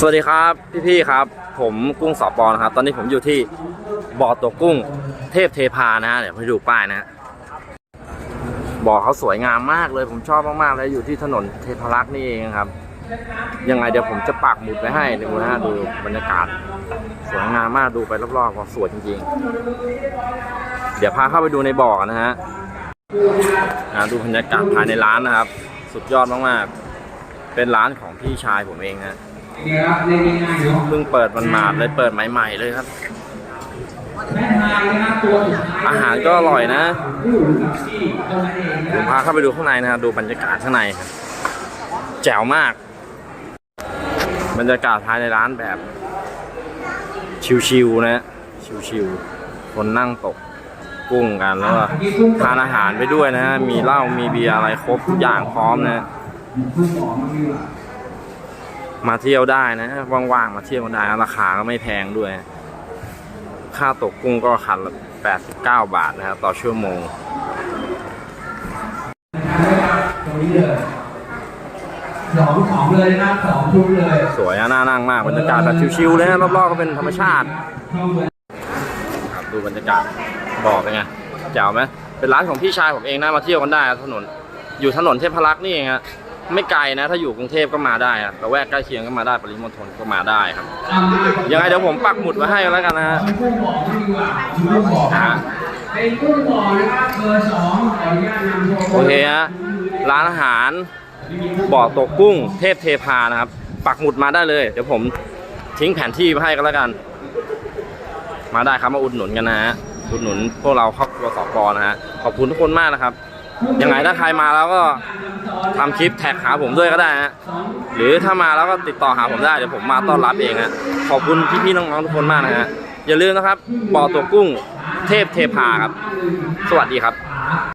สวัสดีครับพี่ๆครับ ผมกุ้งสอปอนะครับ ตอนนี้ผมอยู่ที่บ่อตัวกุ้งเทพเทพานะฮะเดี๋ยวไปดูป้ายนะบ่อเขาสวยงามมากเลย ผมชอบมากๆเลยอยู่ที่ถนนเทพรักษ์นี่เองครับ ยังไงเดี๋ยวผมจะปักหมุดไว้ให้ดูนะดูบรรยากาศ สวยงามมากดูไปรอบๆก็สวยจริงๆ เดี๋ยวพาเข้าไปดูในบ่อนะฮะดูบรรยากาศภายในร้านนะครับ สุดยอดมากๆ เป็นร้านของพี่ชายผมเองนะ เล่นง่ายๆเนาะเพิ่งเปิดมันมาดๆเลยเปิดใหม่ๆเลยครับแม่ทายนะครับตัวสุดท้ายอาหารก็อร่อยนะผู้กับที่ตรงนั้นเองนะผมพาเข้าไปดูข้างในนะครับดูบรรยากาศข้างในครับแจ๋วมาก บรรยากาศภายในร้านแบบชิวๆนะชิวๆคนนั่งตกกุ้งกันแล้วก็ทานอาหารไปด้วยนะฮะมีเหล้ามีเบียร์อะไรครบทุกอย่างพร้อมนะเพิ่งบอก มาดีกว่ามาเที่ยวได้นะว่างๆมาเที่ยวได้ราคาก็ไม่แพงด้วย ค่าตกกุ้งก็คันละ89 บาทนะครับต่อชั่วโมงตรงนี้เลยสองสองเลยนะครับสองชุดเลย สวยอะน่านั่งมากบรรยากาศแบบชิวๆเลยนะรอบๆก็เป็นธรรมชาติเข้าเมืองครับดูบรรยากาศบอกเป็นไงแจ๋วไหมเป็นร้านของพี่ชายผมเองนะมาเที่ยวกันได้ถนน อยู่ถนนเทพรักษ์นี่เองฮะ ไม่ไกลนะ ถ้าอยู่กรุงเทพก็มาได้อะแต่แวกใกล้เคียงก็มาได้ปริมณฑลก็มาได้ครับเอามายังไงเดี๋ยวผมปักหมุดไว้ให้แล้วกันนะฮะเป็นกุ้งบ่อไม่ดีกว่ากุ้งบ่อครับเป็นกุ้งบ่อนะครับเบอร์สองขออนุญาตนำโชว์โอเคฮะร้านอาหารบ่อตกกุ้ง เทพเทพานะครับ ปักหมุดมาได้เลย เดี๋ยวผมทิ้งแผนที่ไว้ให้กันแล้วกัน มาได้ครับมาอุดหนุนกันนะฮะอุดหนุนพวกเราครอบครัวสปอนะฮะขอบคุณทุกคนมากนะครับ ยังไงถ้าใครมาแล้วก็ทำคลิปแท็กหาผมด้วยก็ได้ฮะหรือถ้ามาแล้วก็ติดต่อหาผมได้เดี๋ยวผมมาต้อนรับเองฮะขอบคุณพี่ๆน้องๆทุกคนมากนะฮะอย่าลืมนะครับบ่อตัวกุ้งเทพเทพาครับ สวัสดีครับ